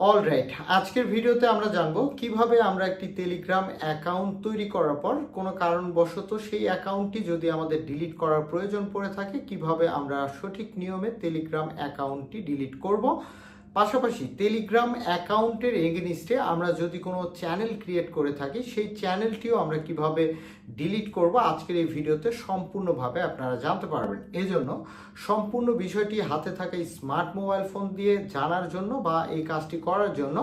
Alright আজকের ভিডিওতে আমরা জানব কীভাবে আমরা একটি টেলিগ্রাম অ্যাকাউন্ট তৈরি করার পর কোনো কারণবশত সেই অ্যাকাউন্টটি যদি আমাদের ডিলিট করার প্রয়োজন পড়ে থাকে, কীভাবে আমরা সঠিক নিয়মে টেলিগ্রাম অ্যাকাউন্টটি ডিলিট করব? পাশাপাশি টেলিগ্রাম অ্যাকাউন্টের এগেনিস্টে আমরা যদি কোনো চ্যানেল ক্রিয়েট করে থাকি, সেই চ্যানেলটিও আমরা কীভাবে ডিলিট করব আজকের এই ভিডিওতে সম্পূর্ণভাবে আপনারা জানতে পারবেন। এজন্য সম্পূর্ণ বিষয়টি হাতে থাকা স্মার্ট মোবাইল ফোন দিয়ে জানার জন্য বা এই কাজটি করার জন্য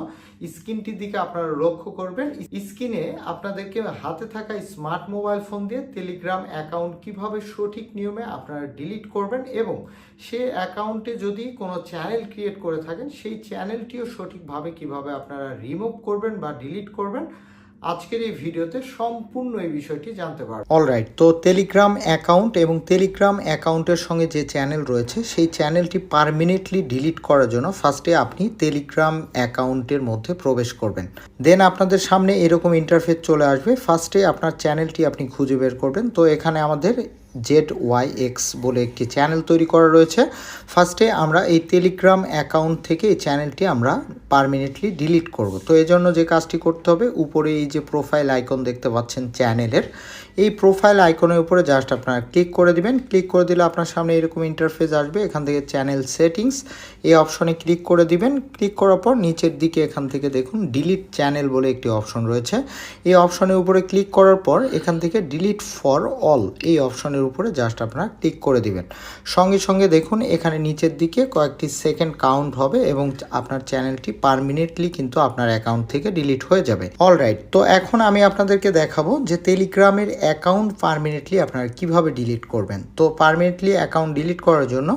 স্ক্রিনটির দিকে আপনারা লক্ষ্য করবেন। স্ক্রিনে আপনাদেরকে হাতে থাকা স্মার্ট মোবাইল ফোন দিয়ে টেলিগ্রাম অ্যাকাউন্ট কীভাবে সঠিক নিয়মে আপনারা ডিলিট করবেন এবং সে অ্যাকাউন্টে যদি কোনো চ্যানেল ক্রিয়েট করে থাকেন সেই চ্যানেলটিও সঠিকভাবে কীভাবে আপনারা রিমুভ করবেন বা ডিলিট করবেন, আজকের এই ভিডিওতে সম্পূর্ণ এই বিষয়টি জানতে পারবেন অলরাইট তো টেলিগ্রাম অ্যাকাউন্ট এবং টেলিগ্রাম অ্যাকাউন্টের সঙ্গে যে চ্যানেল রয়েছে, সেই চ্যানেলটি পারমানেন্টলি ডিলিট করার জন্য ফার্স্টে আপনি টেলিগ্রাম অ্যাকাউন্টের মধ্যে প্রবেশ করবেন। দেন আপনাদের সামনে এরকম ইন্টারফেস চলে আসবে। ফার্স্টে আপনার চ্যানেলটি আপনি খুঁজে বের করবেন। তো এখানে আমাদের জেড ওয়াই এক্স বলে একটি চ্যানেল তৈরি করা রয়েছে। ফার্স্টে আমরা এই টেলিগ্রাম অ্যাকাউন্ট থেকে এই চ্যানেলটি আমরা পারমানেন্টলি ডিলিট করব। তো এই জন্য যে কাজটি করতে হবে, উপরে এই যে প্রোফাইল আইকন দেখতে পাচ্ছেন চ্যানেলের এই প্রোফাইল আইকনের উপরে জাস্ট আপনারা ক্লিক করে দিবেন। ক্লিক করে দিলে আপনার সামনে এরকম ইন্টারফেস আসবে, এখান থেকে চ্যানেল সেটিংস এই অপশনে ক্লিক করে দিবেন। ক্লিক করার পর নিচের দিকে এখান থেকে দেখুন ডিলিট চ্যানেল বলে একটি অপশন রয়েছে। এই অপশনের উপরে ক্লিক করার পর এখান থেকে ডিলিট ফর অল এই অপশনের উপরে জাস্ট আপনারা ক্লিক করে দিবেন। সঙ্গে সঙ্গে দেখুন, এখানে নিচের দিকে কয়েকটি সেকেন্ড কাউন্ট হবে এবং আপনার চ্যানেলটি পারমানেন্টলি কিন্তু আপনার অ্যাকাউন্ট থেকে ডিলিট হয়ে যাবে। অলরাইট তো এখন আমি আপনাদেরকে দেখাবো যে টেলিগ্রামের অ্যাকাউন্ট পারমানেন্টলি আপনারা কীভাবে ডিলিট করবেন। তো পারমানেন্টলি অ্যাকাউন্ট ডিলিট করার জন্য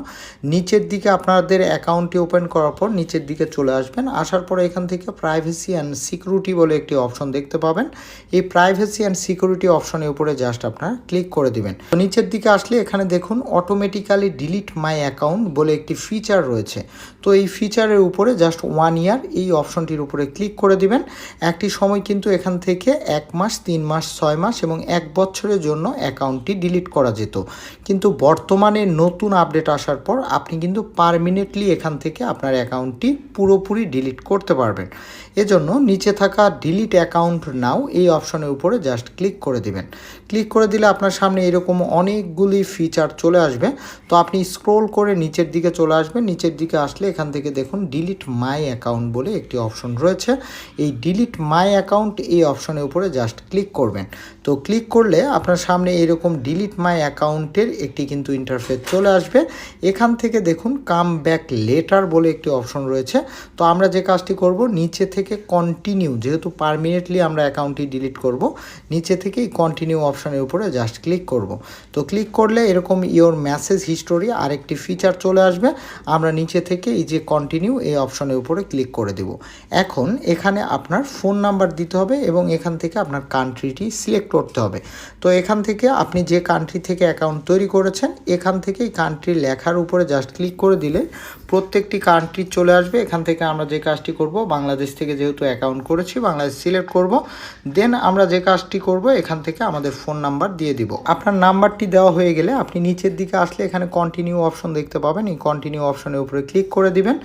নিচের দিকে আপনাদের অ্যাকাউন্টটি ওপেন করার পর নিচের দিকে চলে আসবেন। আসার পর এখান থেকে প্রাইভেসি অ্যান্ড সিকিউরিটি বলে একটি অপশন দেখতে পাবেন। এই প্রাইভেসি অ্যান্ড সিকিউরিটি অপশনের উপরে জাস্ট আপনারা ক্লিক করে দিবেন। নিচের দিকে আসলে এখানে দেখুন অটোমেটিক্যালি ডিলিট মাই অ্যাকাউন্ট বলে একটি ফিচার রয়েছে। তো এই ফিচারের উপরে জাস্ট ওয়ান ইয়ার এই অপশনটির উপরে ক্লিক করে দিবেন। একটি সময় কিন্তু এখান থেকে এক মাস, তিন মাস, ছয় মাস এবং এক বছরের জন্য অ্যাকাউন্টটি ডিলিট করা যেত। কিন্তু বর্তমানে নতুন আপডেট আসার পর আপনি কিন্তু পারমানেন্টলি এখান থেকে আপনার অ্যাকাউন্টটি পুরোপুরি ডিলিট করতে পারবেন। এজন্য নিচে থাকা ডিলিট অ্যাকাউন্ট নাও এই অপশনের উপরে জাস্ট ক্লিক করে দিবেন। ক্লিক করে দিলে আপনার সামনে এরকম অনেকগুলি ফিচার চলে আসবে। তো আপনি স্ক্রোল করে নিচের দিকে চলে আসবেন। নিচের দিকে আসলে এখান থেকে দেখুন ডিলিট মাই অ্যাকাউন্ট বলে একটি অপশন রয়েছে। এই ডিলিট মাই অ্যাকাউন্ট এই অপশনের উপরে জাস্ট ক্লিক করবেন। তো ক্লিক করলে আপনার সামনে এরকম ডিলিট মাই অ্যাকাউন্টের একটি কিন্তু ইন্টারফেস চলে আসবে। এখান থেকে দেখুন কাম ব্যাক লেটার বলে একটি অপশন রয়েছে। তো আমরা যে কাজটি করব, নিচে থেকে কন্টিনিউ যেহেতু পারমানেন্টলি আমরা অ্যাকাউন্টটি ডিলিট করব, নিচে থেকে এই কন্টিনিউ অপশনের উপরে জাস্ট ক্লিক করব। তো ক্লিক করলে এরকম ইওর মেসেজ হিস্টোরি আরেকটি ফিচার চলে আসবে। আমরা নিচে থেকে এই যে কন্টিনিউ এই অপশনের উপরে ক্লিক করে দেব। এখন এখানে আপনার ফোন নাম্বার দিতে হবে এবং এখান থেকে আপনার কান্ট্রিটি সিলেক্ট করতে হবে। তো এখান থেকে আপনি যে কান্ট্রি থেকে অ্যাকাউন্ট তৈরি করেছেন, এখান থেকে এই কান্ট্রি লেখার উপরে জাস্ট ক্লিক করে দিলে প্রত্যেকটি কান্ট্রি চলে আসবে। এখান থেকে আমরা যে কাজটি করব, বাংলাদেশ থেকে যেহেতু অ্যাকাউন্ট করেছি, বাংলাদেশ সিলেক্ট করব। দেন আমরা যে কাজটি করব, এখান থেকে আমাদের ফোন নাম্বার দিয়ে দিব। আপনার নাম্বারটি দেওয়া হয়ে গেলে আপনি নিচের দিকে আসলে এখানে কন্টিনিউ অপশন দেখতে পাবেন। এই কন্টিনিউ অপশনের উপরে ক্লিক করে দিবেন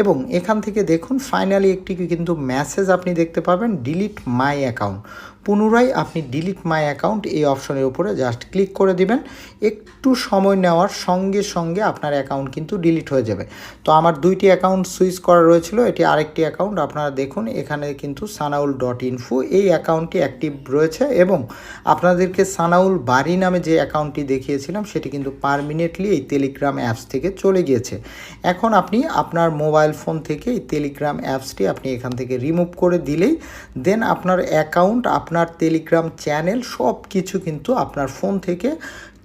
এবং এখান থেকে দেখুন ফাইনালি একটি কিন্তু মেসেজ আপনি দেখতে পাবেন ডিলিট মাই অ্যাকাউন্ট পুনরায় আপনি ডিলিট মাই অ্যাকাউন্ট এই অপশনের উপরে জাস্ট ক্লিক করে দিবেন। একটু সময় নেওয়ার সঙ্গে সঙ্গে আপনার অ্যাকাউন্ট কিন্তু ডিলিট হয়ে যাবে। তো আমার দুইটি অ্যাকাউন্ট সুইচ করা রয়েছিল, এটি আরেকটি অ্যাকাউন্ট আপনারা দেখুন এখানে কিন্তু সানাউল ডট ইনফো এই অ্যাকাউন্টটি অ্যাক্টিভ রয়েছে এবং আপনাদেরকে সানাউল বাড়ি নামে যে অ্যাকাউন্টটি দেখিয়েছিলাম, সেটি কিন্তু পারমিনেন্টলি এই টেলিগ্রাম অ্যাপস থেকে চলে গিয়েছে। এখন আপনি আপনার মোবাইল ফোন থেকে এই টেলিগ্রাম অ্যাপসটি আপনি এখান থেকে রিমুভ করে দিলেই দেন আপনার অ্যাকাউন্ট আপনার টেলিগ্রাম চ্যানেল সব কিছু কিন্তু আপনার ফোন থেকে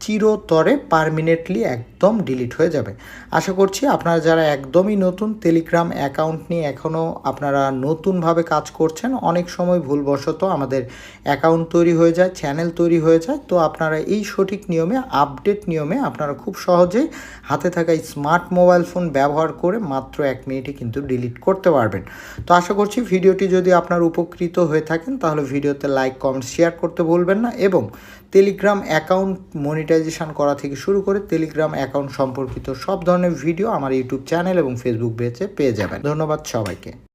চিরতরে পারমিনেন্টলি একদম ডিলিট হয়ে যাবে। আশা করছি আপনারা যারা একদমই নতুন টেলিগ্রাম অ্যাকাউন্ট নিয়ে এখনও আপনারা নতুনভাবে কাজ করছেন, অনেক সময় ভুলবশত আমাদের অ্যাকাউন্ট তৈরি হয়ে যায় চ্যানেল তৈরি হয়ে যায়, তো আপনারা এই সঠিক নিয়মে আপডেট নিয়মে আপনারা খুব সহজেই হাতে থাকা স্মার্ট মোবাইল ফোন ব্যবহার করে মাত্র এক মিনিটে কিন্তু ডিলিট করতে পারবেন। তো আশা করছি ভিডিওটি যদি আপনার উপকৃত হয়ে থাকেন, তাহলে ভিডিওতে লাইক কমেন্ট শেয়ার করতে ভুলবেন না এবং টেলিগ্রাম অ্যাকাউন্ট মনিটাইজেশন করা থেকে শুরু করে টেলিগ্রাম অ্যাকাউন্ট সম্পর্কিত সব ধরনের ভিডিও আমার ইউটিউব চ্যানেল এবং ফেসবুক পেজে পেয়ে যাবেন। ধন্যবাদ সবাইকে।